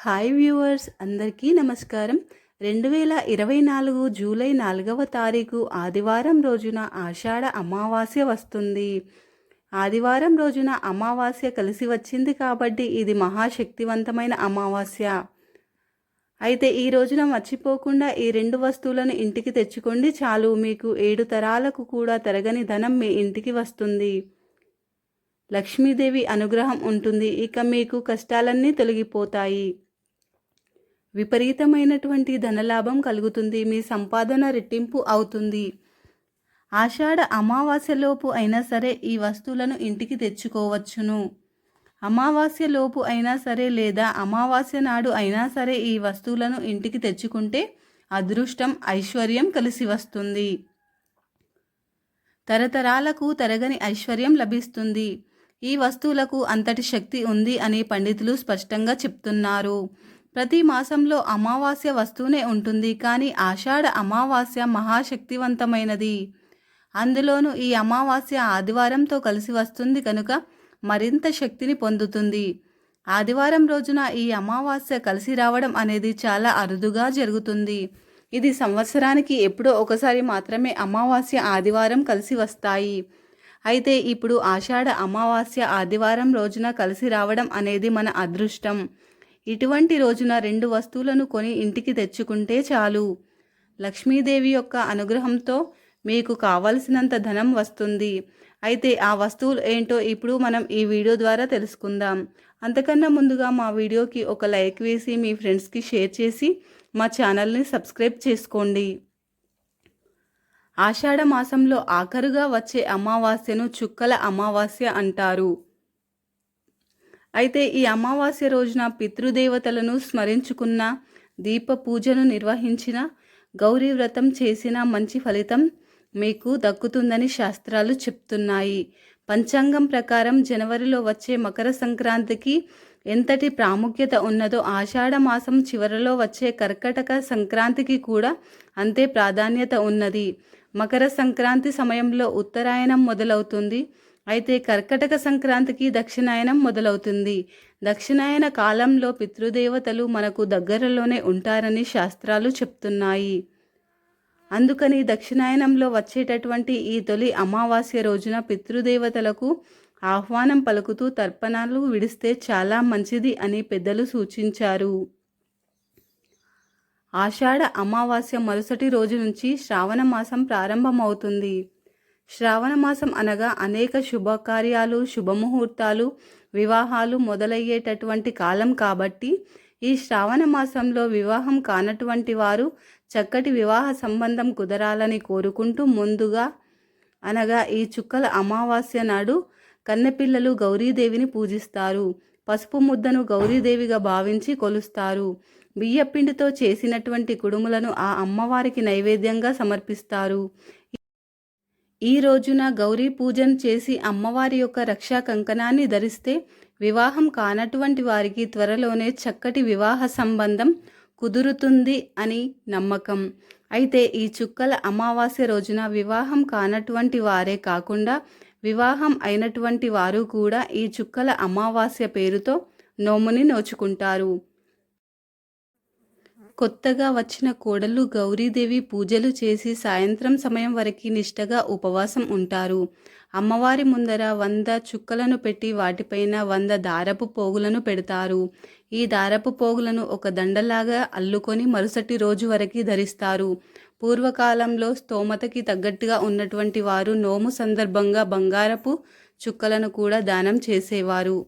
Hi viewers అందరికీ నమస్కారం. రెండు వేల ఇరవై నాలుగు జూలై నాలుగవ తారీఖు ఆదివారం రోజున ఆషాఢ అమావాస్య వస్తుంది. ఆదివారం రోజున అమావాస్య కలిసి వచ్చింది కాబట్టి ఇది మహాశక్తివంతమైన అమావాస్య. అయితే ఈ రోజున మర్చిపోకుండా ఈ రెండు వస్తువులను ఇంటికి తెచ్చుకోండి చాలు. మీకు ఏడు తరాలకు కూడా తరగని ధనం మీ ఇంటికి వస్తుంది. లక్ష్మీదేవి అనుగ్రహం ఉంటుంది. ఇక మీకు కష్టాలన్నీ తొలగిపోతాయి. విపరీతమైనటువంటి ధనలాభం కలుగుతుంది మీ సంపాదన రెట్టింపు అవుతుంది. ఆషాఢ అమావాస్యలోపు అయినా సరే ఈ వస్తువులను ఇంటికి తెచ్చుకోవచ్చును. అమావాస్యలోపు అయినా సరే లేదా అమావాస్య నాడు అయినా సరే ఈ వస్తువులను ఇంటికి తెచ్చుకుంటే అదృష్టం ఐశ్వర్యం కలిసి వస్తుంది. తరతరాలకు తరగని ఐశ్వర్యం లభిస్తుంది. ఈ వస్తువులకు అంతటి శక్తి ఉంది అని పండితులు స్పష్టంగా చెప్తున్నారు. ప్రతి మాసంలో అమావాస్య వస్తూనే ఉంటుంది కానీ ఆషాఢ అమావాస్య మహాశక్తివంతమైనది. అందులోనూ ఈ అమావాస్య ఆదివారంతో కలిసి వస్తుంది కనుక మరింత శక్తిని పొందుతుంది. ఆదివారం రోజున ఈ అమావాస్య కలిసి రావడం అనేది చాలా అరుదుగా జరుగుతుంది. ఇది సంవత్సరానికి ఎప్పుడో ఒకసారి మాత్రమే అమావాస్య ఆదివారం కలిసి వస్తాయి. అయితే ఇప్పుడు ఆషాఢ అమావాస్య ఆదివారం రోజున కలిసి రావడం అనేది మన అదృష్టం. ఇటువంటి రోజున రెండు వస్తువులను కొని ఇంటికి తెచ్చుకుంటే చాలు. లక్ష్మీదేవి యొక్క అనుగ్రహంతో మీకు కావలసినంత ధనం వస్తుంది. అయితే ఆ వస్తువులు ఏంటో ఇప్పుడు మనం ఈ వీడియో ద్వారా తెలుసుకుందాం. అంతకన్నా ముందుగా మా వీడియోకి ఒక లైక్ వేసి మీ ఫ్రెండ్స్కి షేర్ చేసి మా ఛానల్ని సబ్స్క్రైబ్ చేసుకోండి. ఆషాఢ మాసంలో ఆఖరుగా వచ్చే అమావాస్యను చుక్కల అమావాస్య అంటారు. అయితే ఈ అమావాస్య రోజున పితృదేవతలను స్మరించుకున్న దీప పూజను నిర్వహించిన గౌరీ వ్రతం చేసిన మంచి ఫలితం మీకు దక్కుతుందని శాస్త్రాలు చెప్తున్నాయి. పంచాంగం ప్రకారం జనవరిలో వచ్చే మకర సంక్రాంతికి ఎంతటి ప్రాముఖ్యత ఉన్నదో ఆషాఢ మాసం చివరిలో వచ్చే కర్కటక సంక్రాంతికి కూడా అంతే ప్రాధాన్యత ఉన్నది. మకర సంక్రాంతి సమయంలో ఉత్తరాయణం మొదలవుతుంది. అయితే కర్కటక సంక్రాంతికి దక్షిణాయనం మొదలవుతుంది. దక్షిణాయన కాలంలో పితృదేవతలు మనకు దగ్గరలోనే ఉంటారని శాస్త్రాలు చెప్తున్నాయి. అందుకని దక్షిణాయనంలో వచ్చేటటువంటి ఈ తొలి అమావాస్య రోజున పితృదేవతలకు ఆహ్వానం పలుకుతూ తర్పణాలు విడిస్తే చాలా మంచిది అని పెద్దలు సూచించారు. ఆషాఢ అమావాస్య మరుసటి రోజు నుంచి శ్రావణ మాసం ప్రారంభమవుతుంది. శ్రావణమాసం అనగా అనేక శుభకార్యాలు శుభముహూర్తాలు వివాహాలు మొదలయ్యేటటువంటి కాలం కాబట్టి ఈ శ్రావణ మాసంలో వివాహం కానటువంటి వారు చక్కటి వివాహ సంబంధం కుదరాలని కోరుకుంటూ ముందుగా అనగా ఈ చుక్కల అమావాస్య నాడు కన్నెపిల్లలు గౌరీదేవిని పూజిస్తారు. పసుపు ముద్దను గౌరీదేవిగా భావించి కొలుస్తారు. బియ్యపిండితో చేసినటువంటి కుడుములను ఆ అమ్మవారికి నైవేద్యంగా సమర్పిస్తారు. ఈ రోజున గౌరీ పూజన్ చేసి అమ్మవారి యొక్క రక్షా కంకణాన్ని ధరిస్తే వివాహం కానటువంటి వారికి త్వరలోనే చక్కటి వివాహ సంబంధం కుదురుతుంది అని నమ్మకం. అయితే ఈ చుక్కల అమావాస్య రోజున వివాహం కానటువంటి వారే కాకుండా వివాహం అయినటువంటి వారు కూడా ఈ చుక్కల అమావాస్య పేరుతో నోముని నోచుకుంటారు. కొత్తగా వచ్చిన కోడలు గౌరీదేవి పూజలు చేసి సాయంత్రం సమయం వరకు నిష్టగా ఉపవాసం ఉంటారు. అమ్మవారి ముందర వంద చుక్కలను పెట్టి వాటిపైన వంద దారపు పోగులను పెడతారు. ఈ దారపు పోగులను ఒక దండలాగా అల్లుకొని మరుసటి రోజు వరకు ధరిస్తారు. పూర్వకాలంలో స్తోమతకి తగ్గట్టుగా ఉన్నటువంటి వారు నోము సందర్భంగా బంగారపు చుక్కలను కూడా దానం చేసేవారు.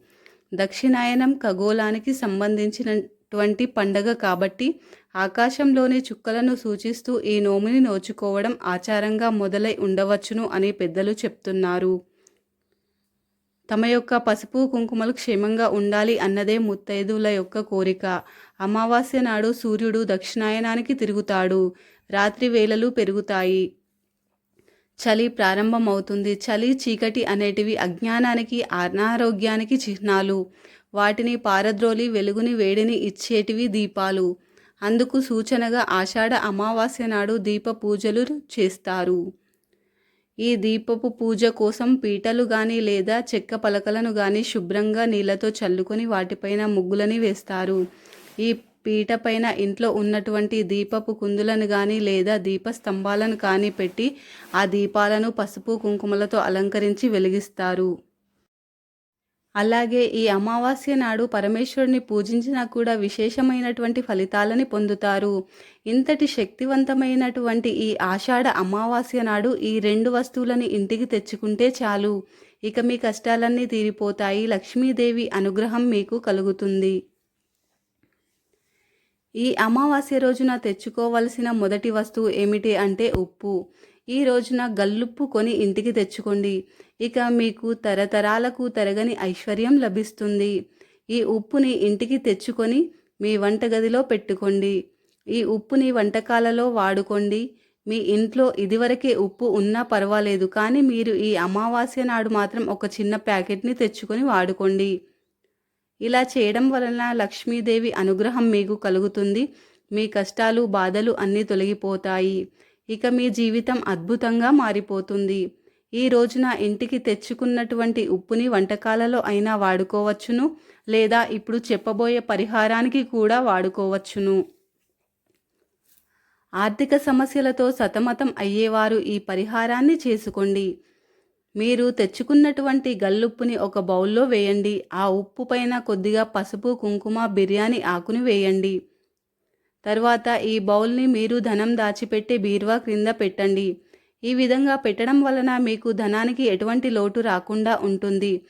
దక్షిణాయనం ఖగోళానికి సంబంధించినటువంటి పండగ కాబట్టి ఆకాశంలోని చుక్కలను సూచిస్తూ ఈ నోముని నోచుకోవడం ఆచారంగా మొదలై ఉండవచ్చును అని పెద్దలు చెప్తున్నారు. తమ యొక్క పసుపు కుంకుమలు క్షేమంగా ఉండాలి అన్నదే ముత్తైదువుల యొక్క కోరిక. అమావాస్య నాడు సూర్యుడు దక్షిణాయనానికి తిరుగుతాడు. రాత్రి వేళలు పెరుగుతాయి. చలి ప్రారంభమవుతుంది. చలి చీకటి అనేటివి అజ్ఞానానికి అనారోగ్యానికి చిహ్నాలు. వాటిని పారద్రోలి వెలుగుని వేడిని ఇచ్చేటివి దీపాలు. అందుకు సూచనగా ఆషాఢ అమావాస్య నాడు దీప పూజలు చేస్తారు. ఈ దీపపు పూజ కోసం పీటలు కానీ లేదా చెక్క పలకలను కానీ శుభ్రంగా నీళ్ళతో చల్లుకొని వాటిపైన ముగ్గులని వేస్తారు. ఈ పీట పైన ఇంట్లో ఉన్నటువంటి దీపపు కుందులను కానీ లేదా దీప స్తంభాలను కానీ పెట్టి ఆ దీపాలను పసుపు కుంకుమలతో అలంకరించి వెలిగిస్తారు. అలాగే ఈ అమావాస్య నాడు పరమేశ్వరుని పూజించినా కూడా విశేషమైనటువంటి ఫలితాలని పొందుతారు. ఇంతటి శక్తివంతమైనటువంటి ఈ ఆషాఢ అమావాస్య నాడు ఈ రెండు వస్తువులని ఇంటికి తెచ్చుకుంటే చాలు. ఇక మీ కష్టాలన్నీ తీరిపోతాయి. లక్ష్మీదేవి అనుగ్రహం మీకు కలుగుతుంది. ఈ అమావాస్య రోజున తెచ్చుకోవలసిన మొదటి వస్తువు ఏమిటి అంటే ఉప్పు. ఈ రోజున గల్లుప్పు కొని ఇంటికి తెచ్చుకోండి. ఇక మీకు తరతరాలకు తరగని ఐశ్వర్యం లభిస్తుంది. ఈ ఉప్పుని ఇంటికి తెచ్చుకొని మీ వంటగదిలో పెట్టుకోండి. ఈ ఉప్పుని వంటకాలలో వాడుకోండి. మీ ఇంట్లో ఇదివరకే ఉప్పు ఉన్నా పర్వాలేదు కానీ మీరు ఈ అమావాస్య నాడు మాత్రం ఒక చిన్న ప్యాకెట్ని తెచ్చుకొని వాడుకోండి. ఇలా చేయడం వలన లక్ష్మీదేవి అనుగ్రహం మీకు కలుగుతుంది. మీ కష్టాలు బాధలు అన్నీ తొలగిపోతాయి. ఇక మీ జీవితం అద్భుతంగా మారిపోతుంది. ఈ రోజున ఇంటికి తెచ్చుకున్నటువంటి ఉప్పుని వంటకాలలో అయినా వాడుకోవచ్చును లేదా ఇప్పుడు చెప్పబోయే పరిహారానికి కూడా వాడుకోవచ్చును. ఆర్థిక సమస్యలతో సతమతం అయ్యేవారు ఈ పరిహారాన్ని చేసుకోండి. మీరు తెచ్చుకున్నటువంటి గల్లుప్పుని ఒక బౌల్లో వేయండి. ఆ ఉప్పు పైన కొద్దిగా పసుపు కుంకుమ బిర్యానీ ఆకుని వేయండి. తర్వాత ఈ బౌల్ని మీరు ధనం దాచిపెట్టే బీరువా క్రింద పెట్టండి. ఈ విధంగా పెట్టడం వలన మీకు ధనానికి ఎటువంటి లోటు రాకుండా ఉంటుంది.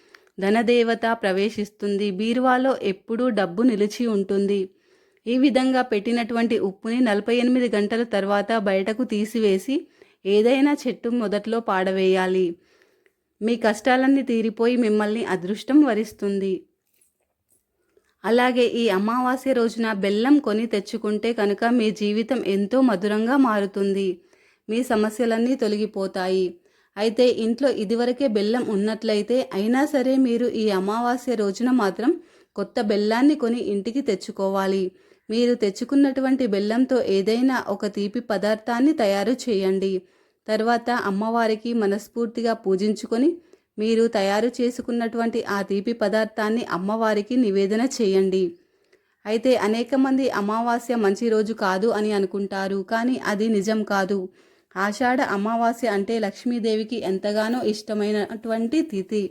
ధనదేవత ప్రవేశిస్తుంది. బీరువాలో ఎప్పుడూ డబ్బు నిలిచి ఉంటుంది. ఈ విధంగా పెట్టినటువంటి ఉప్పుని నలభై ఎనిమిది గంటల తర్వాత బయటకు తీసివేసి ఏదైనా చెట్టు మొదట్లో పాడవేయాలి. మీ కష్టాలన్నీ తీరిపోయి మిమ్మల్ని అదృష్టం వరిస్తుంది. అలాగే ఈ అమావాస్య రోజున బెల్లం కొని తెచ్చుకుంటే కనుక మీ జీవితం ఎంతో మధురంగా మారుతుంది. మీ సమస్యలన్నీ తొలగిపోతాయి. అయితే ఇంట్లో ఇదివరకే బెల్లం ఉన్నట్లయితే అయినా సరే మీరు ఈ అమావాస్య రోజున మాత్రం కొత్త బెల్లాన్ని కొని ఇంటికి తెచ్చుకోవాలి. మీరు తెచ్చుకున్నటువంటి బెల్లంతో ఏదైనా ఒక తీపి పదార్థాన్ని తయారు చేయండి. తర్వాత అమ్మవారికి మనస్ఫూర్తిగా పూజించుకొని మీరు తయారు చేసుకున్నటువంటి ఆ తీపి పదార్థాన్ని అమ్మవారికి నివేదన చేయండి. అయితే అనేక మంది అమావాస్య మంచి రోజు కాదు అని అనుకుంటారు కానీ అది నిజం కాదు. ఆషాఢ అమావాస్య అంటే లక్ష్మీదేవికి ఎంతగానో ఇష్టమైనటువంటి తిథి.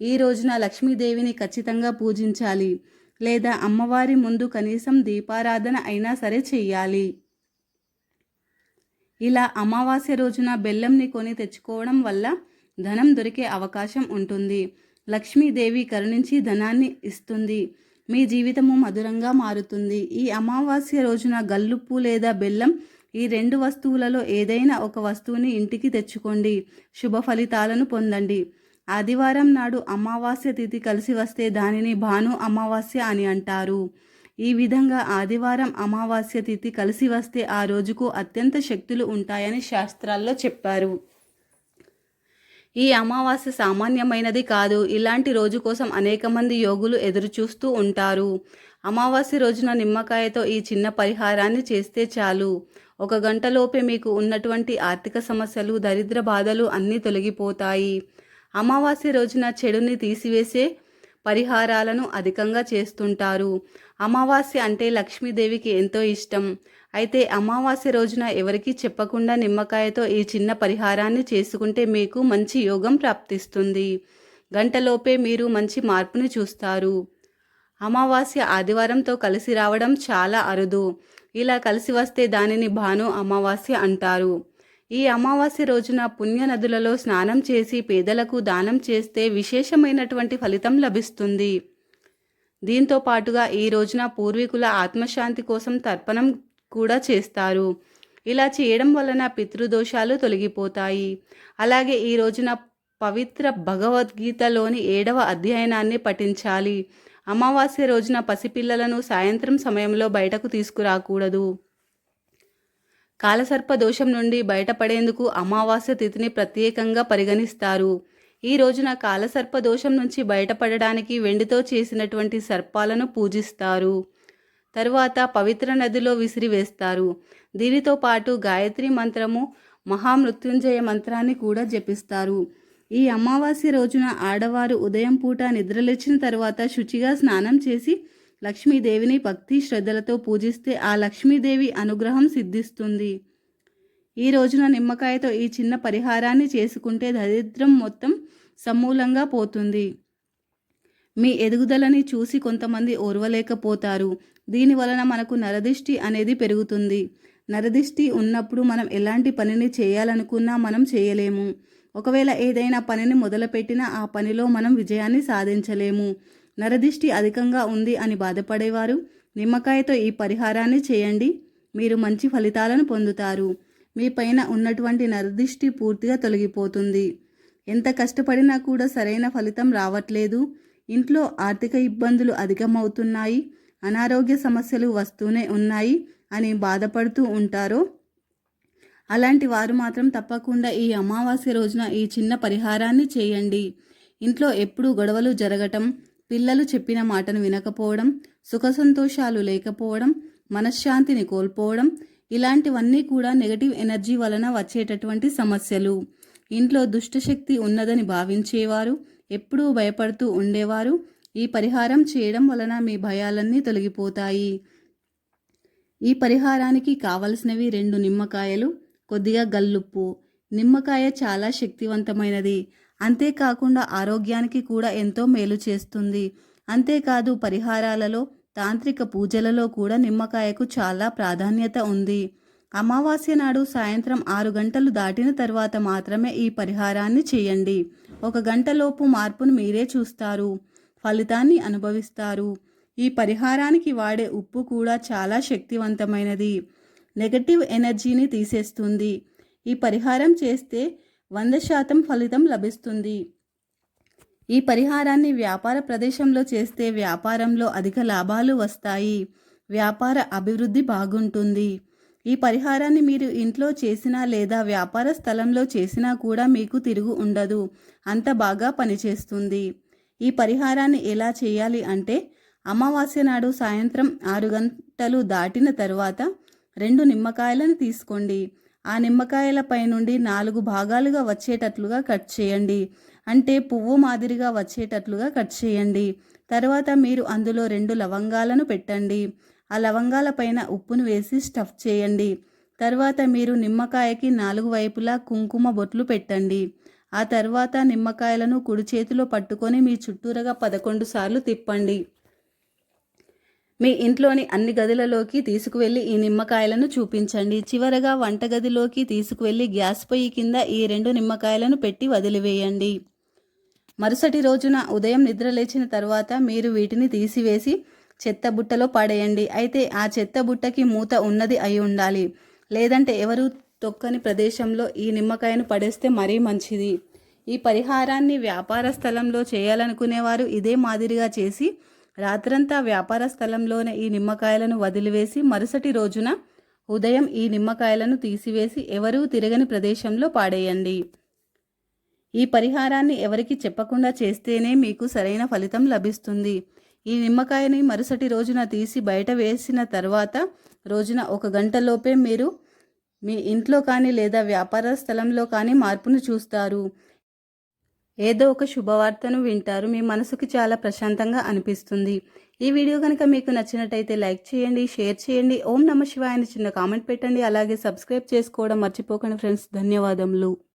ఈ రోజున లక్ష్మీదేవిని ఖచ్చితంగా పూజించాలి లేదా అమ్మవారి ముందు కనీసం దీపారాధన అయినా సరే చెయ్యాలి. ఇలా అమావాస్య రోజున బెల్లంని కొని తెచ్చుకోవడం వల్ల ధనం దొరికే అవకాశం ఉంటుంది. లక్ష్మీదేవి కరుణించి ధనాన్ని ఇస్తుంది. మీ జీవితము మధురంగా మారుతుంది. ఈ అమావాస్య రోజున గల్లుప్పు లేదా బెల్లం ఈ రెండు వస్తువులలో ఏదైనా ఒక వస్తువుని ఇంటికి తెచ్చుకోండి. శుభ ఫలితాలను పొందండి. ఆదివారం నాడు అమావాస్య తిథి కలిసి వస్తే దానిని భాను అమావాస్య అని అంటారు. ఈ విధంగా ఆదివారం అమావాస్య తిథి కలిసి వస్తే ఆ రోజుకు అత్యంత శక్తులు ఉంటాయని శాస్త్రాల్లో చెప్పారు. ఈ అమావాస్య సామాన్యమైనది కాదు. ఇలాంటి రోజు కోసం అనేక మంది యోగులు ఎదురుచూస్తూ ఉంటారు. అమావాస్య రోజున నిమ్మకాయతో ఈ చిన్న పరిహారాన్ని చేస్తే చాలు. ఒక గంటలోపే మీకు ఉన్నటువంటి ఆర్థిక సమస్యలు దరిద్ర బాధలు అన్నీ తొలగిపోతాయి. అమావాస్య రోజున చెడుని తీసివేసే పరిహారాలను అధికంగా చేస్తుంటారు. అమావాస్య అంటే లక్ష్మీదేవికి ఎంతో ఇష్టం. అయితే అమావాస్య రోజున ఎవరికీ చెప్పకుండా నిమ్మకాయతో ఈ చిన్న పరిహారాన్ని చేసుకుంటే మీకు మంచి యోగం ప్రాప్తిస్తుంది. గంటలోపే మీరు మంచి మార్పుని చూస్తారు. అమావాస్య ఆదివారంతో కలిసి రావడం చాలా అరుదు. ఇలా కలిసి వస్తే దానిని భాను అమావాస్య అంటారు. ఈ అమావాస్య రోజున పుణ్య నదులలో స్నానం చేసి పేదలకు దానం చేస్తే విశేషమైనటువంటి ఫలితం లభిస్తుంది. దీంతో పాటుగా ఈ రోజున పూర్వీకుల ఆత్మశాంతి కోసం తర్పణం కూడా చేస్తారు. ఇలా చేయడం వలన పితృదోషాలు తొలగిపోతాయి. అలాగే ఈ రోజున పవిత్ర భగవద్గీతలోని ఏడవ అధ్యయనాన్ని పఠించాలి. అమావాస్య రోజున పసిపిల్లలను సాయంత్రం సమయంలో బయటకు తీసుకురాకూడదు. కాలసర్ప దోషం నుండి బయటపడేందుకు అమావాస్య తిథిని ప్రత్యేకంగా పరిగణిస్తారు. ఈ రోజున కాలసర్ప దోషం నుంచి బయటపడడానికి వెండితో చేసినటువంటి సర్పాలను పూజిస్తారు. తరువాత పవిత్ర నదిలో విసిరివేస్తారు దీనితో పాటు గాయత్రి మంత్రము మహామృత్యుంజయ మంత్రాన్ని కూడా జపిస్తారు. ఈ అమావాస్య రోజున ఆడవారు ఉదయం పూట నిద్రలేచిన తర్వాత శుచిగా స్నానం చేసి లక్ష్మీదేవిని భక్తి శ్రద్ధలతో పూజిస్తే ఆ లక్ష్మీదేవి అనుగ్రహం సిద్ధిస్తుంది. ఈ రోజున నిమ్మకాయతో ఈ చిన్న పరిహారాన్ని చేసుకుంటే దరిద్రం మొత్తం సమూలంగా పోతుంది. మీ ఎదుగుదలని చూసి కొంతమంది ఓర్వలేకపోతారు. దీని వలన మనకు నరదిష్టి అనేది పెరుగుతుంది. నరదిష్టి ఉన్నప్పుడు మనం ఎలాంటి పనిని చేయాలనుకున్నా మనం చేయలేము. ఒకవేళ ఏదైనా పనిని మొదలుపెట్టినా ఆ పనిలో మనం విజయాన్ని సాధించలేము. నరదిష్టి అధికంగా ఉంది అని బాధపడేవారు. నిమ్మకాయతో ఈ పరిహారాన్ని చేయండి. మీరు మంచి ఫలితాలను పొందుతారు. మీ పైన ఉన్నటువంటి నరదిష్టి పూర్తిగా తొలగిపోతుంది. ఎంత కష్టపడినా కూడా సరైన ఫలితం రావట్లేదు. ఇంట్లో ఆర్థిక ఇబ్బందులు అధికమవుతున్నాయి. అనారోగ్య సమస్యలు వస్తూనే ఉన్నాయి అని బాధపడుతూ ఉంటారో. అలాంటి వారు మాత్రం తప్పకుండా ఈ అమావాస్య రోజున ఈ చిన్న పరిహారాన్ని చేయండి. ఇంట్లో ఎప్పుడూ గొడవలు జరగటం పిల్లలు చెప్పిన మాటను వినకపోవడం సుఖ సంతోషాలు లేకపోవడం మనశ్శాంతిని కోల్పోవడం ఇలాంటివన్నీ కూడా నెగటివ్ ఎనర్జీ వలన వచ్చేటటువంటి సమస్యలు. ఇంట్లో దుష్టశక్తి ఉన్నదని భావించేవారు ఎప్పుడూ భయపడుతూ ఉండేవారు ఈ పరిహారం చేయడం వలన మీ భయాలన్నీ తొలగిపోతాయి. ఈ పరిహారానికి కావలసినవి రెండు నిమ్మకాయలు కొద్దిగా గల్లుప్పు. నిమ్మకాయ చాలా శక్తివంతమైనది. అంతేకాకుండా ఆరోగ్యానికి కూడా ఎంతో మేలు చేస్తుంది. అంతేకాదు పరిహారాలలో తాంత్రిక పూజలలో కూడా నిమ్మకాయకు చాలా ప్రాధాన్యత ఉంది. అమావాస్య నాడు సాయంత్రం ఆరు గంటలు దాటిన తర్వాత మాత్రమే ఈ పరిహారాన్ని చేయండి. ఒక గంటలోపు మార్పును మీరే చూస్తారు. ఫలితాన్ని అనుభవిస్తారు. ఈ పరిహారానికి వాడే ఉప్పు కూడా చాలా శక్తివంతమైనది. నెగటివ్ ఎనర్జీని తీసేస్తుంది. ఈ పరిహారం చేస్తే వంద శాతం ఫలితం లభిస్తుంది. ఈ పరిహారాన్ని వ్యాపార ప్రదేశంలో చేస్తే వ్యాపారంలో అధిక లాభాలు వస్తాయి. వ్యాపార అభివృద్ధి బాగుంటుంది. ఈ పరిహారాన్ని మీరు ఇంట్లో చేసినా లేదా వ్యాపార స్థలంలో చేసినా కూడా మీకు తిరుగు ఉండదు. అంత బాగా పనిచేస్తుంది. ఈ పరిహారాన్ని ఎలా చేయాలి అంటే అమావాస్య నాడు సాయంత్రం ఆరు గంటలు దాటిన తరువాత రెండు నిమ్మకాయలను తీసుకోండి. ఆ నిమ్మకాయల నుండి నాలుగు భాగాలుగా వచ్చేటట్లుగా కట్ చేయండి. అంటే పువ్వు మాదిరిగా వచ్చేటట్లుగా కట్ చేయండి. తర్వాత మీరు అందులో రెండు లవంగాలను పెట్టండి. ఆ లవంగాల పైన ఉప్పును వేసి స్టఫ్ చేయండి. తర్వాత మీరు నిమ్మకాయకి నాలుగు వైపులా కుంకుమ బొట్లు పెట్టండి. ఆ తర్వాత నిమ్మకాయలను కుడి చేతిలో పట్టుకొని మీ చుట్టూరగా పదకొండు సార్లు తిప్పండి. మీ ఇంట్లోని అన్ని గదులలోకి తీసుకువెళ్ళి ఈ నిమ్మకాయలను చూపించండి. చివరగా వంటగదిలోకి తీసుకువెళ్ళి గ్యాస్ పొయ్యి కింద ఈ రెండు నిమ్మకాయలను పెట్టి వదిలివేయండి. మరుసటి రోజున ఉదయం నిద్ర లేచిన తర్వాత మీరు వీటిని తీసివేసి చెత్త బుట్టలో పడేయండి. అయితే ఆ చెత్త బుట్టకి మూత ఉన్నది అయి ఉండాలి. లేదంటే ఎవరు తొక్కని ప్రదేశంలో ఈ నిమ్మకాయను పడేస్తే మరీ మంచిది. ఈ పరిహారాన్ని వ్యాపార స్థలంలో చేయాలనుకునేవారు ఇదే మాదిరిగా చేసి రాత్రంతా వ్యాపార స్థలంలోనే ఈ నిమ్మకాయలను వదిలివేసి మరుసటి రోజున ఉదయం ఈ నిమ్మకాయలను తీసివేసి ఎవరూ తిరగని ప్రదేశంలో పాడేయండి. ఈ పరిహారాన్ని ఎవరికి చెప్పకుండా చేస్తేనే మీకు సరైన ఫలితం లభిస్తుంది. ఈ నిమ్మకాయని మరుసటి రోజున తీసి బయట వేసిన తర్వాత రోజున ఒక గంటలోపే మీరు మీ ఇంట్లో కానీ లేదా వ్యాపార స్థలంలో కానీ మార్పును చూస్తారు. ఏదో ఒక శుభవార్తను వింటారు. మీ మనసుకు చాలా ప్రశాంతంగా అనిపిస్తుంది. ఈ వీడియో కనుక మీకు నచ్చినట్టయితే లైక్ చేయండి షేర్ చేయండి. ఓం నమ శివాయ అని చిన్న కామెంట్ పెట్టండి. అలాగే సబ్స్క్రైబ్ చేసుకోవడం మర్చిపోకండి ఫ్రెండ్స్. ధన్యవాదములు.